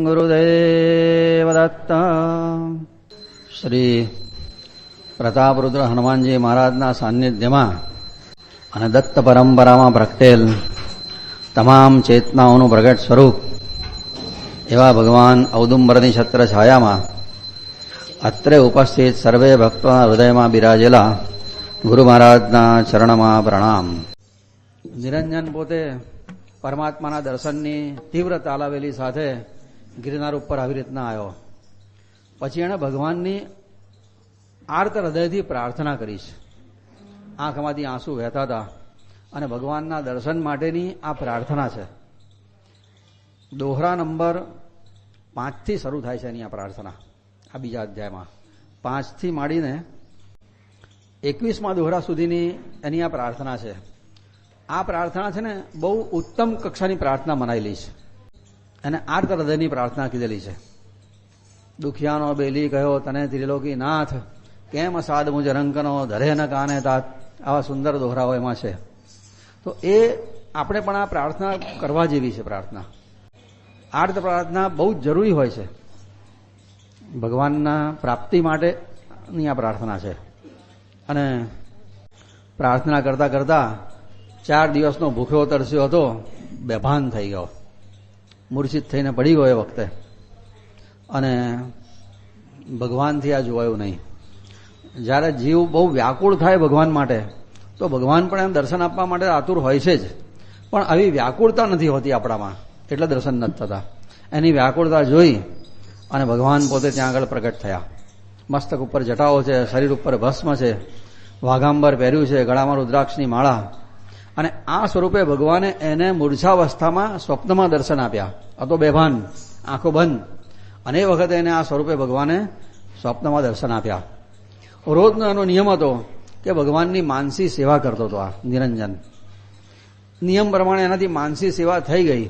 ગુરુદેવ દત્ત શ્રી પ્રતાપરુદ્ર હનુમાનજી મહારાજના સાનિધ્યમાં અને દત્ત પરંપરામાં પ્રગટેલ તમામ ચેતનાઓનું પ્રગટ સ્વરૂપ એવા ભગવાન ઔદુંબરની છત્ર છાયામાં અત્રે ઉપસ્થિત સર્વે ભક્તોના હૃદયમાં બિરાજેલા ગુરુ મહારાજના ચરણમાં પ્રણામ. નિરંજન પોતે પરમાત્માના દર્શનની તીવ્ર તાલાવેલી સાથે ગિરનાર ઉપર આવી રીતના આવ્યો. પછી એણે ભગવાનની આર્ત હૃદયથી પ્રાર્થના કરી છે. આંખમાંથી આંસુ વહેતા હતા અને ભગવાનના દર્શન માટેની આ પ્રાર્થના છે. દોહરા નંબર પાંચથી શરૂ થાય છે એની આ પ્રાર્થના, આ બીજા અધ્યાયમાં. પાંચથી માંડીને એકવીસમાં દોહરા સુધીની એની આ પ્રાર્થના છે. આ પ્રાર્થના છે ને બહુ ઉત્તમ કક્ષાની પ્રાર્થના મનાયેલી છે. અને આર્ત હૃદયની પ્રાર્થના કીધેલી છે. દુખિયાનો બેલી કહ્યો, તને ત્રિલોકી નાથ, કેમ સાદ મુજ રંગનો ધરે ન કાને તાત? આવા સુંદર દોહરાઓ એમાં છે. તો એ આપણે પણ આ પ્રાર્થના કરવા જેવી છે પ્રાર્થના. આર્ત પ્રાર્થના બહુ જ જરૂરી હોય છે. ભગવાનના પ્રાપ્તિ માટેની આ પ્રાર્થના છે. અને પ્રાર્થના કરતા કરતા ચાર દિવસનો ભૂખ્યો તરસ્યો હતો, બેભાન થઈ ગયો. મૂર્છિત થઈને પડી ગયો એ વખતે. અને ભગવાનથી આ જોવાયું નહીં. જ્યારે જીવ બહુ વ્યાકુળ થાય ભગવાન માટે, તો ભગવાન પણ એમ દર્શન આપવા માટે આતુર હોય છે જ. પણ આવી વ્યાકુળતા નથી હોતી આપણામાં. એટલે દર્શન નથી થતા. એની વ્યાકુળતા જોઈ અને ભગવાન પોતે ત્યાં આગળ પ્રગટ થયા. મસ્તક ઉપર જટાઓ છે, શરીર ઉપર ભસ્મ છે, વાઘાંબર પહેર્યું છે, ગળામાં રુદ્રાક્ષની માળા અને આ સ્વરૂપે ભગવાને એને મૂર્છાવસ્થામાં સ્વપ્નમાં દર્શન આપ્યા. હતો બેભાન, આંખો બંધ. અને એ વખતે એને આ સ્વરૂપે ભગવાને સ્વપ્નમાં દર્શન આપ્યા. રોજનો એનો નિયમ હતો કે ભગવાનની માનસી સેવા કરતો હતો આ, નિરંજન. નિયમ પ્રમાણે એનાથી માનસી સેવા થઈ ગઈ.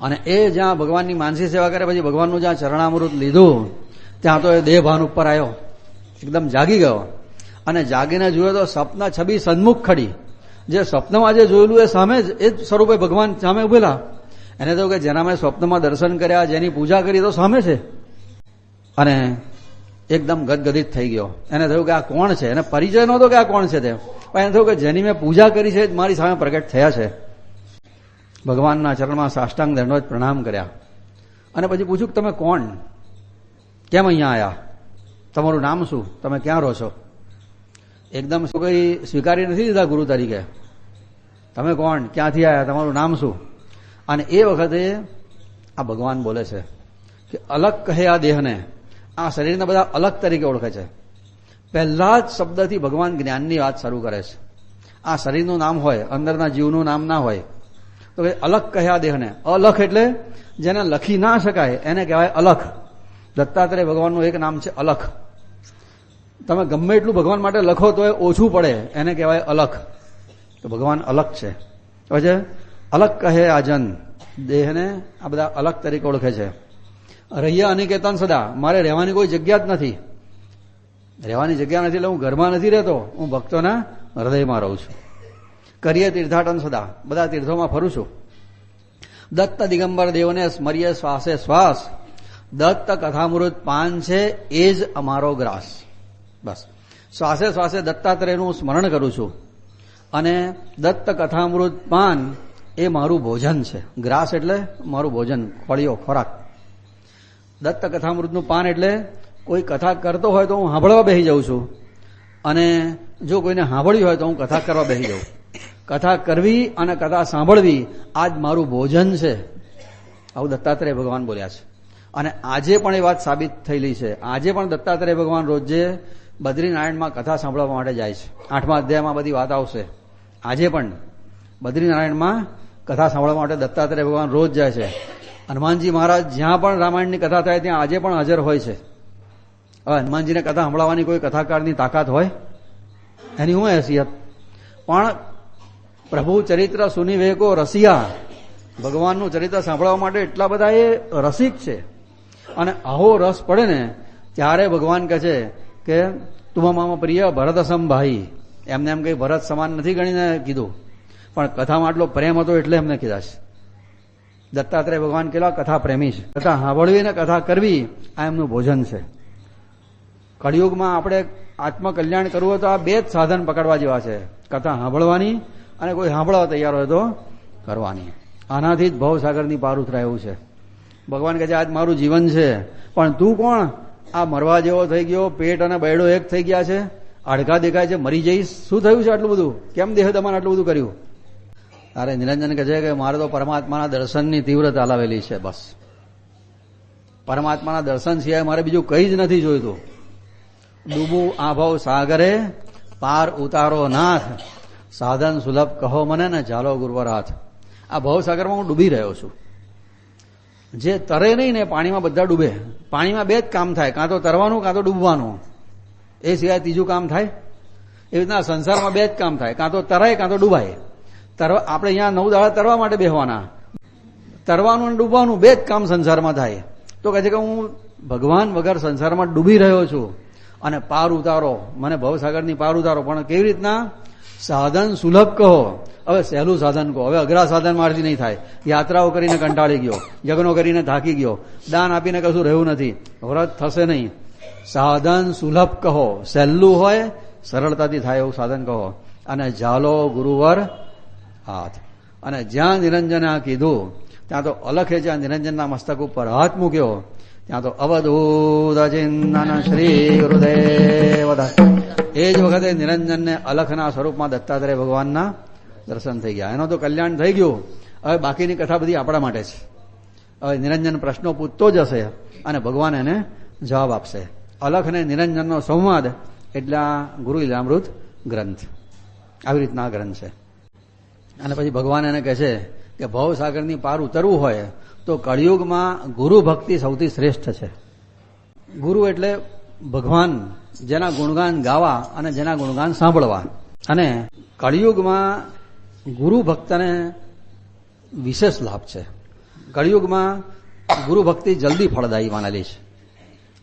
અને એ જ્યાં ભગવાનની માનસી સેવા કરે, પછી ભગવાનનું જ્યાં ચરણામૃત લીધું, ત્યાં તો એ દેહભાન ઉપર આવ્યો. એકદમ જાગી ગયો. અને જાગીને જોયો તો સપના છબી સન્મુખ ખડી. જે સ્વપ્નમાં જે જોયેલું એ સામે જ, એ જ સ્વરૂપે ભગવાન સામે ઉભેલા. એને થયું કે જેના મેં સ્વપ્નમાં દર્શન કર્યા, જેની પૂજા કરી તો સામે છે. અને એકદમ ગદગદિત થઈ ગયો. એને થયું કે આ કોણ છે? એને પરિચય નહોતો કે આ કોણ છે તે. પણ એને થયું કે જેની મેં પૂજા કરી છે મારી સામે પ્રગટ થયા છે. ભગવાનના ચરણમાં સાષ્ટાંગ દંડોત પ્રણામ કર્યા. અને પછી પૂછ્યું કે તમે કોણ? કેમ અહીંયા આવ્યા તમારું નામ શું? તમે ક્યાં રહો છો? એકદમ શું કઈ સ્વીકારી નથી દીધા ગુરુ તરીકે. તમે કોણ? ક્યાંથી આવ્યા તમારું નામ શું? અને એ વખતે આ ભગવાન બોલે છે કે અલગ કહે આ દેહને. આ શરીરને બધા અલગ તરીકે ઓળખે છે. પહેલા જ શબ્દથી ભગવાન જ્ઞાનની વાત શરૂ કરે છે. આ શરીરનું નામ હોય, અંદરના જીવનું નામ ના હોય, તો અલગ અલગ કહ્યા દેહને. અલખ એટલે જેને લખી ના શકાય, એને કહેવાય અલખ. દત્તાત્રેય ભગવાનનું એક નામ છે અલખ. તમે ગમે એટલું ભગવાન માટે લખો તો એ ઓછું પડે, એને કહેવાય અલખ. તો ભગવાન અલગ છે. છે અલગ કહે આજન. દેહને આ બધા અલગ તરીકે ઓળખે છે. રહ્યા અનિકેતન સદા. મારે રહેવાની કોઈ જગ્યા જ નથી. રહેવાની જગ્યા નથી એટલે હું ઘરમાં નથી રહેતો. હું ભક્તોના હૃદયમાં રહું છું. કરીએ તીર્થાટન સદા. બધા તીર્થોમાં ફરું છું. દત્ત દિગંબર દેવને સ્મરીએ શ્વાસે શ્વાસ. દત્ત કથામૃત પાન છે, એ જ અમારો ગ્રાસ. બસ. શ્વાસે શ્વાસે દત્તાત્રેયનું સ્મરણ કરું છું. અને દત્ત કથામૃત પાન એ મારું ભોજન છે. ગ્રાસ એટલે મારું ભોજન ફળીઓ ખોરાક. દત્ત કથામૃતનું પાન એટલે કોઈ કથા કરતો હોય તો હું સાંભળવા બેસી જાઉં છું. અને જો કોઈને સાંભળ્યું હોય તો હું કથા કરવા બેસી જાઉં. કથા કરવી અને કથા સાંભળવી આ જ મારું ભોજન છે. આવું દત્તાત્રેય ભગવાન બોલ્યા છે. અને આજે પણ એ વાત સાબિત થયેલી છે. આજે પણ દત્તાત્રેય ભગવાન રોજે બદ્રીનારાયણમાં કથા સાંભળવા માટે જાય છે. આઠમા અધ્યાયમાં બધી વાત આવશે. આજે પણ બદ્રીનારાયણમાં કથા સાંભળવા માટે દત્તાત્રેય ભગવાન રોજ જાય છે. હનુમાનજી મહારાજ જ્યાં પણ રામાયણની કથા થાય ત્યાં આજે પણ હાજર હોય છે. હવે હનુમાનજીને કથા સાંભળવાની કોઈ કથાકારની તાકાત હોય? એની હું હેસિયત? પણ પ્રભુ ચરિત્ર સુનિવેકો રસિયા. ભગવાનનું ચરિત્ર સાંભળવા માટે એટલા બધા એ રસિક છે. અને આવો રસ પડે ને ત્યારે ભગવાન કહે છે કે તુમામાં પ્રિય, ભરત ભાઈ. એમને એમ કઈ ભરત સમાન નથી ગણીને કીધું. પણ કથામાં આટલો પ્રેમ હતો એટલે એમને કીધા છે. દત્તાત્રેય ભગવાન કેવા કથા પ્રેમી છે. કથા સાંભળવી ને કથા કરવી, આ એમનું ભોજન છે. કળિયુગમાં આપણે આત્મકલ્યાણ કરવું તો આ બે જ સાધન પકડવા જેવા છે. કથા સાંભળવાની અને કોઈ સાંભળવા તૈયાર હોય તો કરવાની. આનાથી જ ભવસાગરની પાર ઉતરાય એવું છે. ભગવાન કહે છે, આજ મારું જીવન છે, પણ તું કોણ? આ મરવા જેવો થઈ ગયો, પેટ અને બૈડો એક થઈ ગયા છે. અડઘા દેખાય છે, મરી જઈશ. શું થયું છે આટલું બધું? કેમ દેહ દમાન આટલું બધું કર્યું? અરે નિરંજન કહે છે કે મારે તો પરમાત્માના દર્શનની તીવ્રતા લાવેલી છે, બસ. પરમાત્માના દર્શન સિવાય મારે બીજું કંઈ જ નથી જોઈતું. ડૂબું આભવ સાગરે, પાર ઉતારો નાથ. સાધન સુલભ કહો મને ને ચાલો ગુરુવર હાથ આ ભવસાગરમાં હું ડૂબી રહ્યો છું. જે તરે નહીં ને પાણીમાં બધા ડૂબે. પાણીમાં બે જ કામ થાય, કાં તો તરવાનું, કાં તો ડૂબવાનું. એ સિવાય ત્રીજું કામ થાય? એ રીતના સંસારમાં બે જ કામ થાય, કાં તો તરાય, કાં તો ડૂબાય. તરવા, આપણે અહીંયા નવ દાડા તરવા માટે બેહવાના. તરવાનું અને ડૂબવાનું બે જ કામ સંસારમાં થાય. તો કહે છે કે હું ભગવાન વગર સંસારમાં ડૂબી રહ્યો છું. અને પાર ઉતારો. મને ભવસાગરની પાર ઉતારો. પણ કેવી રીતના? સાધન સુલભ કહો. હવે સહેલું સાધન કહો. હવે અઘરા સાધન મારથી નહીં થાય. યાત્રાઓ કરીને કંટાળી ગયો. જગનો કરીને થાકી ગયો. દાન આપીને કશું રહ્યું નથી. વ્રત થશે નહીં. સાધન સુલભ કહો. સહેલું હોય, સરળતાથી થાય એવું સાધન કહો. અને ઝાલો ગુરુવર હાથ. અને જ્યાં નિરંજને આ કીધું, ત્યાં તો અલખે જ્યાં નિરંજનના મસ્તક ઉપર હાથ મૂક્યો, ત્યાં તો અવધૂત શ્રી ગુરુદેવ એ જ વખતે નિરંજનને અલખના સ્વરૂપમાં દત્તાત્રેય ભગવાનના દર્શન થઈ ગયા. એનો તો કલ્યાણ થઈ ગયું. હવે બાકીની કથા બધી આપણા માટે છે. હવે નિરંજન પ્રશ્નો પૂછતો જ હશે અને ભગવાન એને જવાબ આપશે. અલખ અને નિરંજનનો સંવાદ એટલે આ ગુરુ લીલામૃત ગ્રંથ. આવી રીતના ગ્રંથ છે. અને પછી ભગવાન એને કહે છે કે ભવસાગરની પાર ઉતરવું હોય તો કળિયુગમાં ગુરુ ભક્તિ સૌથી શ્રેષ્ઠ છે. ગુરુ એટલે ભગવાન. જેના ગુણગાન ગાવા અને જેના ગુણગાન સાંભળવા. અને કળિયુગમાં ગુરુ ભક્તને વિશેષ લાભ છે. કળિયુગમાં ગુરુ ભક્તિ જલ્દી ફળદાયી માનેલી છે.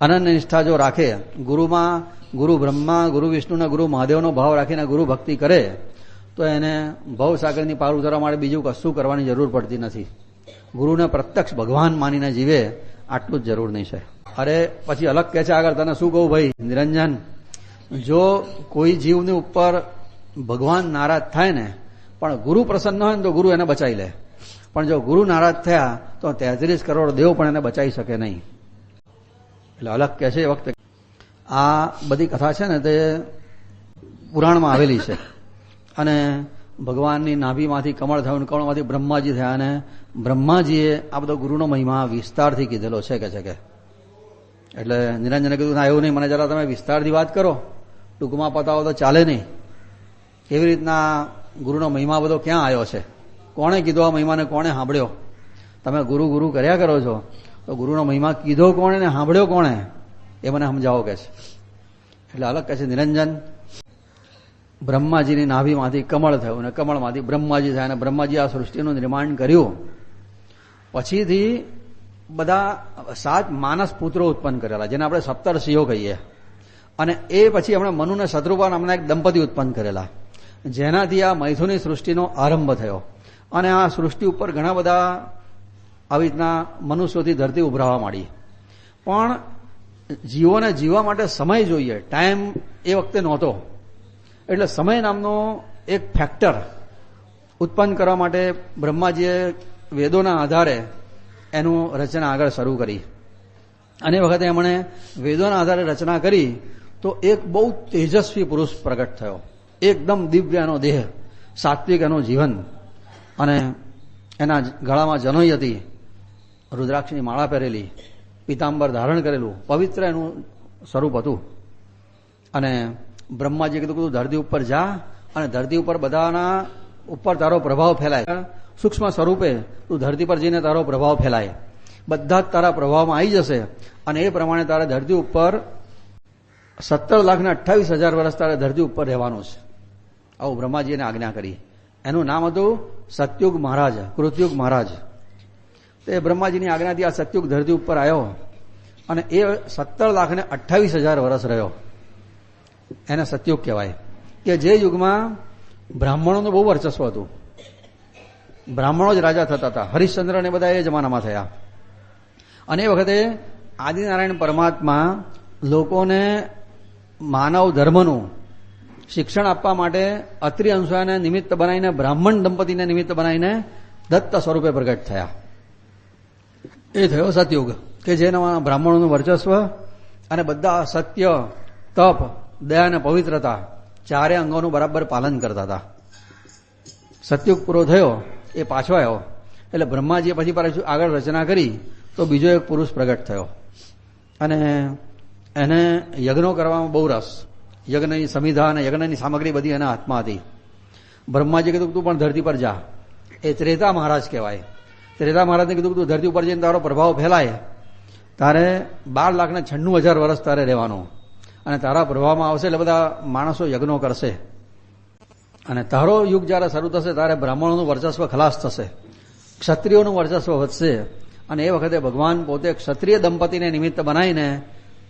અનન્ય નિષ્ઠા જો રાખે, ગુરુમાં ગુરુ બ્રહ્મા, ગુરુ વિષ્ણુને ગુરુ મહાદેવનો ભાવ રાખીને ગુરુ ભક્તિ કરે, તો એને ભવસાગરની પાર ઉતરવા માટે બીજું કશું કરવાની જરૂર પડતી નથી. ગુરુને પ્રત્યક્ષ ભગવાન માનીને જીવે આટલું જ જરૂર નહીં છે અરે, પછી અલગ કહે છે આગળ, તને શું કહું ભાઈ? નિરંજન, જો કોઈ જીવની ઉપર ભગવાન નારાજ થાય ને, પણ ગુરુ પ્રસન્ન હોય ને તો ગુરુ એને બચાવી લે. પણ જો ગુરુ નારાજ થયા, તો તેત્રીસ કરોડ દેવ પણ એને બચાવી શકે નહીં. એટલે અલગ કહે છે એ વખતે. આ બધી કથા છે ને, તે પુરાણમાં આવેલી છે. અને ભગવાનની નાભીમાંથી કમળ થયું કમળમાંથી બ્રહ્માજી થયા અને બ્રહ્માજીએ આ બધો ગુરુનો મહિમા વિસ્તારથી કીધેલો છે કે છે કે. એટલે નિરંજને કીધું, ના, એવું નહીં, મને જરા તમે વિસ્તારથી વાત કરો. ટૂંકમાં પતાવો તો ચાલે નહીં. કેવી રીતના ગુરુનો મહિમા બધો ક્યાં આવ્યો છે? કોણે કીધો આ મહિમાને? કોણે સાંભળ્યો? તમે ગુરુ ગુરુ કર્યા કરો છો, તો ગુરુનો મહિમા કીધો કોણે ને સાંભળ્યો કોણે? એ મને સમજાવો કે છે. એટલે અલગ કહે છે, નિરંજન, બ્રહ્માજીની નાભીમાંથી કમળ થયું અને કમળમાંથી બ્રહ્માજી થયા અને બ્રહ્માજી આ સૃષ્ટિનું નિર્માણ કર્યું. પછીથી બધા સાત માનસ પુત્રો ઉત્પન્ન કરેલા, જેને આપણે સપ્તર્ષિઓ કહીએ. અને એ પછી હમણાં મનુને શત્રુપા નામના એક દંપતી ઉત્પન્ન કરેલા. જેનાથી આ મૈથુની સૃષ્ટિનો આરંભ થયો. અને આ સૃષ્ટિ ઉપર ઘણા બધા આવી રીતના મનુષ્યોથી ધરતી ઉભરાવા માંડી. પણ જીવોને જીવવા માટે સમય જોઈએ. ટાઈમ એ વખતે નહોતો. એટલે સમય નામનો એક ફેક્ટર ઉત્પન્ન કરવા માટે બ્રહ્માજીએ વેદોના આધારે એનું રચના આગળ શરૂ કરી. અને વખતે એમણે વેદોના આધારે રચના કરી તો એક બહુ તેજસ્વી પુરુષ પ્રગટ થયો. એકદમ દિવ્ય એનો દેહ સાત્વિક એનું જીવન. અને એના ગળામાં જનોઈ હતી. રુદ્રાક્ષની માળા પહેરેલી. પિતાંબર ધારણ કરેલું. પવિત્ર એનું સ્વરૂપ હતું. અને બ્રહ્માજી કીધું કીધું ધરતી ઉપર જા અને ધરતી ઉપર બધાના ઉપર તારો પ્રભાવ ફેલાય. સૂક્ષ્મ સ્વરૂપે તું ધરતી પર જઈને તારો પ્રભાવ ફેલાય. બધા જ તારા પ્રભાવમાં આવી જશે અને એ પ્રમાણે તારે ધરતી ઉપર સત્તર લાખ ને અઠ્ઠાવીસ હજાર વર્ષ તારે ધરતી ઉપર રહેવાનું છે. આવું બ્રહ્માજીને આજ્ઞા કરી. એનું નામ હતું સત્યુગ મહારાજ, કૃતયુગ મહારાજ. તે બ્રહ્માજીની આજ્ઞાથી આ સત્યુગ ધરતી ઉપર આવ્યો અને એ સત્તર લાખ ને અઠ્ઠાવીસ હજાર વર્ષ રહ્યો. એને સત્યુગ કહેવાય. કે જે યુગમાં બ્રાહ્મણોનું બહુ વર્ચસ્વ હતું. બ્રાહ્મણો જ રાજા થતા હતા. હરિશ્ચંદ્ર ને બધા એ જમાનામાં થયા. અને એ વખતે આદિનારાયણ પરમાત્મા લોકોને માનવ ધર્મનું શિક્ષણ આપવા માટે અત્રિ અંશુયાને નિમિત્ત બનાવીને, બ્રાહ્મણ દંપતીને નિમિત્ત બનાવીને દત્ત સ્વરૂપે પ્રગટ થયા. એ થયો સતયુગ, કે જેના બ્રાહ્મણોનું વર્ચસ્વ અને બધા સત્ય, તપ, દયા અને પવિત્રતા ચારે અંગોનું બરાબર પાલન કરતા હતા. સતયુગ પૂરો થયો. એ પાછો આવ્યો. એટલે બ્રહ્માજીએ પછી પાછું આગળ રચના કરી તો બીજો એક પુરુષ પ્રગટ થયો. અને એને યજ્ઞો કરવામાં બહુ રસ. યજ્ઞની સંવિધા અને યજ્ઞની સામગ્રી બધી એના હાથમાં હતી. બ્રહ્માજી કીધું તું પણ ધરતી પર જા. એ ત્રેતા મહારાજ કહેવાય. ત્રેતા મહારાજને કીધું તું ધરતી ઉપર જઈને તારો પ્રભાવ ફેલાય. તારે બાર લાખના છન્નું હજાર વર્ષ તારે રહેવાનું. અને તારા પ્રભાવમાં આવશે એટલે બધા માણસો યજ્ઞો કરશે. અને તારો યુગ જ્યારે શરૂ થશે, ત્યારે બ્રાહ્મણોનું વર્ચસ્વ ખલાસ થશે, ક્ષત્રિયોનું વર્ચસ્વ વધશે, અને એ વખતે ભગવાન પોતે ક્ષત્રિય દંપતીને નિમિત્ત બનાવીને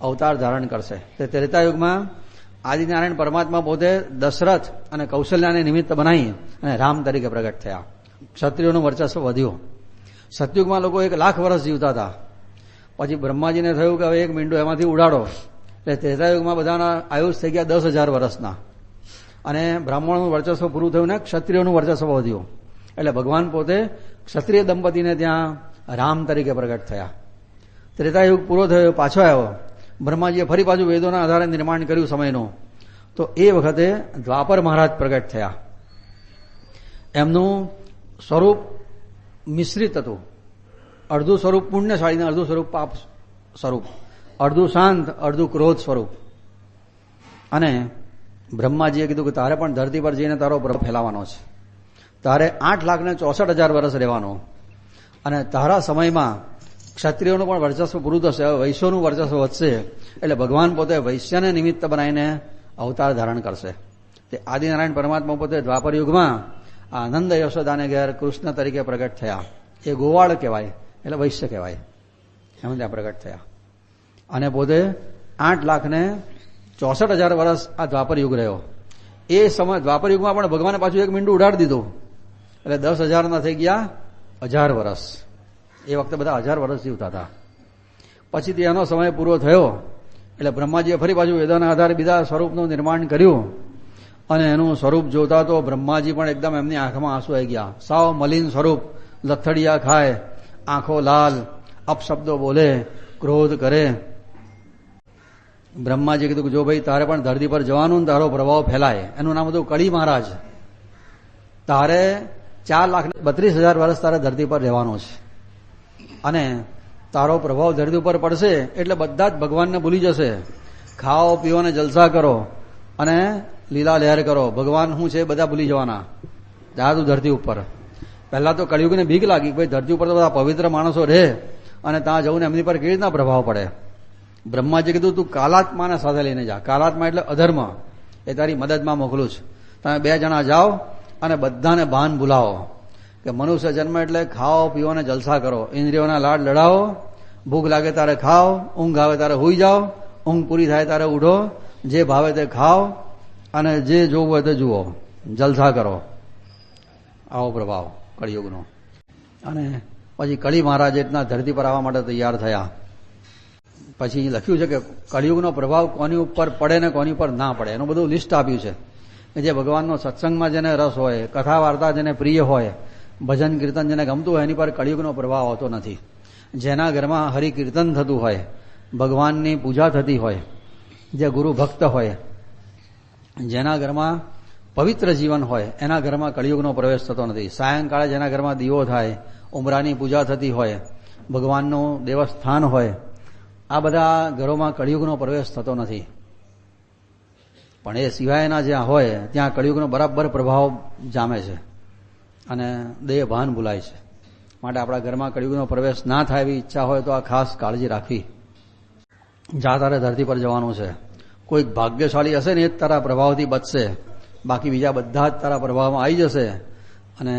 અવતાર ધારણ કરશે. તે ત્રેતાયુગમાં આદિનારાયણ પરમાત્મા પોતે દશરથ અને કૌશલ્યાને નિમિત્ત બનાવી અને રામ તરીકે પ્રગટ થયા. ક્ષત્રિયોનું વર્ચસ્વ વધ્યું. સતયુગમાં લોકો એક લાખ વર્ષ જીવતા હતા. પછી બ્રહ્માજીને થયું કે હવે એક મીંડું એમાંથી ઉડાડો. એટલે ત્રેતાયુગમાં બધાના આયુષ થઈ ગયા દસ હજાર વર્ષના. અને બ્રાહ્મણોનું વર્ચસ્વ પૂરું થયું ને ક્ષત્રિયોનું વર્ચસ્વ વધ્યું. એટલે ભગવાન પોતે ક્ષત્રિય દંપતીને ત્યાં રામ તરીકે પ્રગટ થયા. ત્રેતાયુગ પૂરો થયો, પાછો આવ્યો. બ્રહ્માજીએ ફરી પાછું વેદોના આધારે નિર્માણ કર્યું સમયનું. તો એ વખતે દ્વાપર મહારાજ પ્રગટ થયા. એમનું સ્વરૂપ મિશ્રિત હતું. અડધું સ્વરૂપ પુણ્યશાળી અડધું સ્વરૂપ પાપ સ્વરૂપ. અડધું શાંત અડધું ક્રોધ સ્વરૂપ. અને બ્રહ્માજીએ કીધું કે તારે પણ ધરતી પર જઈને તારો પ્રભાવ ફેલાવાનો છે. તારે આઠ લાખ ને ચોસઠ હજાર વર્ષ રહેવાનો. અને તારા સમયમાં ક્ષત્રિયોનું પણ વર્ચસ્વ પૂરું થશે વૈશ્યોનું વર્ચસ્વ વધશે. એટલે ભગવાન પોતે વૈશ્યને નિમિત્ત બનાવીને અવતાર ધારણ કરશે. તે આદિનારાયણ પરમાત્મા પોતે દ્વાપર યુગમાં આનંદ યશોદાને ઘેર કૃષ્ણ તરીકે પ્રગટ થયા. એ ગોવાળ કહેવાય, એટલે વૈશ્ય કહેવાય. એમ ત્યાં પ્રગટ થયા. અને પોતે આઠ લાખ ને ચોસઠ હજાર વર્ષ આ દ્વાપર યુગ રહ્યો. એ સમય દ્વાપર યુગમાં પણ ભગવાને પાછું એક મીંડું ઉડાડી દીધું. એટલે દસ હજારના થઈ ગયા હજાર વર્ષ એ વખતે બધા હજાર વર્ષ જીવતા હતા. પછી એનો સમય પૂરો થયો. એટલે બ્રહ્માજીએ ફરી પાછું વેદોના આધારે બીજા સ્વરૂપનું નિર્માણ કર્યું. અને એનું સ્વરૂપ જોતા તો બ્રહ્માજી પણ એકદમ એમની આંખમાં આંસુ આવી ગયા. સાવ મલિન સ્વરૂપ. લથડિયા ખાય, આંખો લાલ, અપશબ્દો બોલે, ક્રોધ કરે. બ્રહ્માજી કીધું કે જો ભાઈ તારે પણ ધરતી પર જવાનું તારો પ્રભાવ ફેલાય. એનું નામ હતું કળી મહારાજ. તારે ચાર લાખ બત્રીસ હજાર વર્ષ તારે ધરતી પર રહેવાનો છે. અને તારો પ્રભાવ ધરતી ઉપર પડશે એટલે બધા જ ભગવાનને ભૂલી જશે. ખાઓ, પીઓ જલસા કરો અને લીલા લહેર કરો. ભગવાન શું છે બધા ભૂલી જવાના. જા તું ધરતી ઉપર. પહેલા તો કળિયુગને ભીખ લાગી ભાઈ ધરતી ઉપર તો બધા પવિત્ર માણસો રહે અને ત્યાં જવું એમની પર કેવી રીતના પ્રભાવ પડે? બ્રહ્માજી કીધું, તું કાલાત્માને સાથે લઈને જા. કાલાત્મા એટલે અધર્મ. એ તારી મદદમાં મોકલું છું. તમે બે જણા જાઓ અને બધાને ભાન ભૂલાવો. કે મનુષ્ય જન્મ એટલે ખાઓ, પીઓ ને જલસા કરો. ઇન્દ્રિયોના લાડ લડાવો. ભૂખ લાગે તારે ખાઓ. ઊંઘ આવે તારે હોઈ જાઓ. ઊંઘ પૂરી થાય તારે ઉઠો. જે ભાવે તે ખાઓ અને જે જોવું હોય તે જુઓ. જલસા કરો. આવો પ્રભાવ કળિયુગનો. અને પછી કળી મહારાજ એટલા ધરતી પર આવવા માટે તૈયાર થયા. પછી લખ્યું છે કે કળિયુગનો પ્રભાવ કોની ઉપર પડે ને કોની ઉપર ના પડે. એનું બધું લિસ્ટ આપ્યું છે જે ભગવાનનો સત્સંગમાં જેને રસ હોય કથા વાર્તા જેને પ્રિય હોય, ભજન કીર્તન જેને ગમતું હોય, એની પર કળિયુગનો પ્રભાવ આવતો નથી. જેના ઘરમાં હરિકીર્તન થતું હોય, ભગવાનની પૂજા થતી હોય, જે ગુરુ ભક્ત હોય, જેના ઘરમાં પવિત્ર જીવન હોય, એના ઘરમાં કળિયુગનો પ્રવેશ થતો નથી. સાયંકાળે જેના ઘરમાં દીવો થાય, ઉમરાની પૂજા થતી હોય, ભગવાનનું દેવસ્થાન હોય આ બધા ઘરોમાં કળિયુગનો પ્રવેશ થતો નથી. પણ એ સિવાયના જ્યાં હોય, ત્યાં કળિયુગનો બરાબર પ્રભાવ જામે છે અને દેહ ભાન ભૂલાય છે. માટે આપણા ઘરમાં કળિયુગનો પ્રવેશ ના થાય એવી ઈચ્છા હોય તો આ ખાસ કાળજી રાખવી. જા તારે ધરતી પર જવાનું છે, કોઈક ભાગ્યશાળી હશે ને એ જ તારા પ્રભાવથી બચશે. બાકી બીજા બધા જ તારા પ્રભાવમાં આવી જશે અને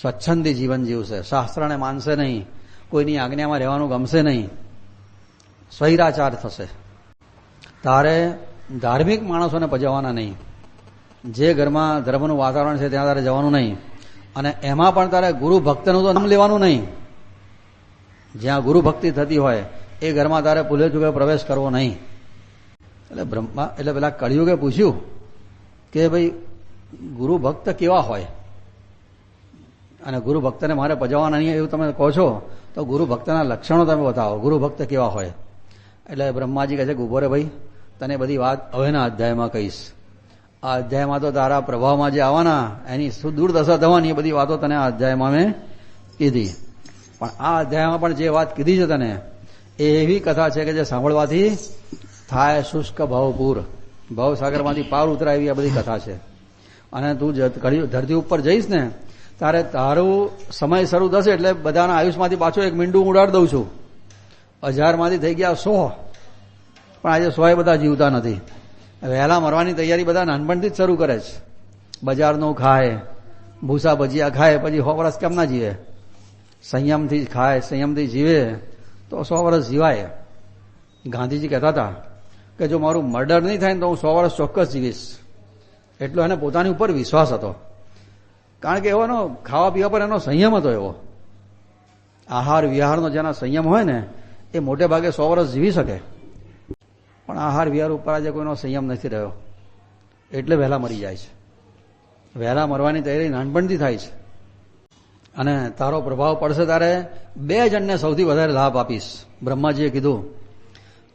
સ્વચ્છંદી જીવન જીવશે. શાસ્ત્રને માનશે નહીં, કોઈની આજ્ઞામાં રહેવાનું ગમશે નહીં. સ્વૈરાચાર થશે. તારે ધાર્મિક માણસોને પજવવાના નહીં. જે ઘરમાં ધર્મનું વાતાવરણ છે ત્યાં તારે જવાનું નહીં. અને એમાં પણ તારે ગુરુ ભક્તનું તો નામ લેવાનું નહીં. જ્યાં ગુરુ ભક્તિ થતી હોય, એ ઘરમાં તારે ભૂલે ચૂકે પ્રવેશ કરવો નહીં. એટલે બ્રહ્મા, એટલે પેલા કળિયુગે પૂછ્યું કે ભાઈ, ગુરુ ભક્ત કેવા હોય? અને ગુરુ ભક્તને મારે પજવવાના નહીં એવું તમે કહો છો, તો ગુરુ ભક્તના લક્ષણો તમે બતાવો. ગુરુ ભક્ત કેવા હોય? એટલે બ્રહ્માજી કહે છે કે ઊભો રે ભાઈ, તને બધી વાત હવેના અધ્યાયમાં કહીશ. આ અધ્યાયમાં તો તારા પ્રભાવમાં જે આવવાના, એની શું દુર્દશા થવાની એ બધી વાતો તને આ અધ્યાયમાં મેં કીધી. પણ આ અધ્યાયમાં પણ જે વાત કીધી છે તને, એ એવી કથા છે કે જે સાંભળવાથી થાય શુષ્ક ભાવપૂર. ભાવસાગરમાંથી પાર ઉતરાય એવી આ બધી કથા છે. અને તું ધરતી ઉપર જઈશ ને, તારે તારું સમય શરૂ થશે એટલે બધાના આયુષમાંથી પાછો એક મીંડું ઉડાડી દઉં છું. હજારમાંથી થઈ ગયા સો. પણ આજે સોય બધા જીવતા નથી. વહેલા મરવાની તૈયારી બધા નાનપણથી જ શરૂ કરે છે. બજારનું ખાય, ભૂસા ભજીયા ખાય, પછી સો વર્ષ કેમ ના જીવે? સંયમથી ખાય, સંયમથી જીવે, તો સો વર્ષ જીવાય. ગાંધીજી કહેતા હતા કે જો મારું મર્ડર નહીં થાય ને તો હું સો વર્ષ ચોક્કસ જીવીશ. એટલો એને પોતાની ઉપર વિશ્વાસ હતો. કારણ કે એવાનો ખાવા પીવા પર એનો સંયમ હતો એવો. આહાર વિહારનો જેના સંયમ હોય ને એ મોટે ભાગે સો વર્ષ જીવી શકે. પણ આહાર વિહાર ઉપર આજે કોઈનો સંયમ નથી રહ્યો. એટલે વહેલા મરી જાય છે. વહેલા મરવાની તૈયારી નાનપણથી થાય છે. અને તારો પ્રભાવ પડશે તારે બે જણને સૌથી વધારે લાભ આપીશ. બ્રહ્માજીએ કીધું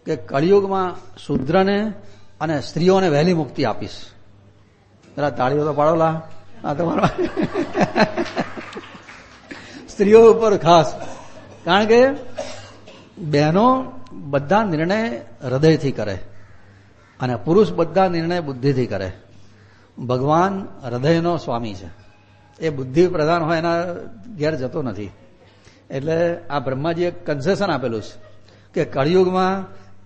કે કળિયુગમાં શુદ્રને અને સ્ત્રીઓને વહેલી મુક્તિ આપીશ. જરા તાળીઓ તો પાડોલા આ તમારો સ્ત્રીઓ ઉપર ખાસ. કારણ કે બહેનો બધા નિર્ણય હૃદયથી કરે અને પુરુષ બધા નિર્ણય બુદ્ધિથી કરે. ભગવાન હૃદયનો સ્વામી છે. એ બુદ્ધિ પ્રધાન હોય એના ઘેર જતો નથી. એટલે આ બ્રહ્માજીએ કન્સેશન આપેલું છે કે કળિયુગમાં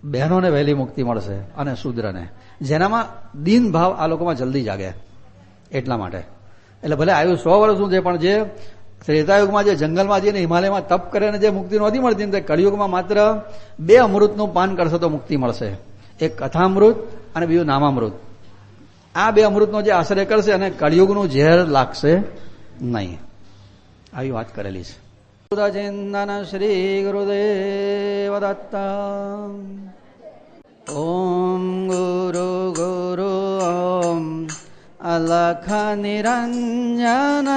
બહેનોને વહેલી મુક્તિ મળશે અને શુદ્રને. જેનામાં દીન ભાવ આ લોકોમાં જલ્દી જાગે એટલા માટે. એટલે ભલે આવ્યું સો વર્ષનું છે, પણ જે ત્રેતાયુગમાં જે જંગલમાં જઈને હિમાલયમાં તપ કરે ને જે મુક્તિ નહોતી મળતી ને તે કળિયુગમાં માત્ર બે અમૃતનું પાન કરશે તો મુક્તિ મળશે. એક કથામૃત અને બીજું નામામૃત. આ બે અમૃતનો જે આશ્રય કરશે અને કળિયુગનું ઝેર લાગશે નહીં. આવી વાત કરેલી છે. ચિંતન શ્રી ગુરુદેવ દત્તા ઓમ ગુરુ ગુરુ ઓમ. અલખ નિરંજન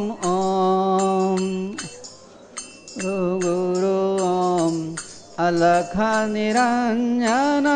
ઓમ ઓમ ગુરુ ગુરુ ઓમ અલખ નિરંજન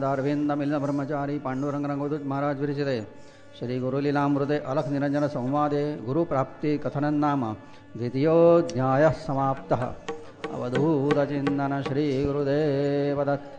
ದಾರ್ವೇಂದಮಿಲ್ಲ ಬ್ರಹ್ಮಚಾರಿ ಪಾಂಡುರಂಗರಂಗೋದು ಮಹಾರಾಜ್ ವಿರಿಸಿದೆ ಶ್ರೀ ಗುರುಲೀಲಾಮೃತೆ ಅಲಖ್ ನಿರಂಜನ ಸಂವಾದೆ ಗುರುಪ್ರಾಪ್ತಿ ಕಥನನ್ನಾಮ ದ್ವಿತೀಯೋಧ್ಯಾಯ ಸಮಾಪ್ತ ಅವಧೂತಚಿಂತನ ಶ್ರೀ ಗುರುದೇವದತ್ತ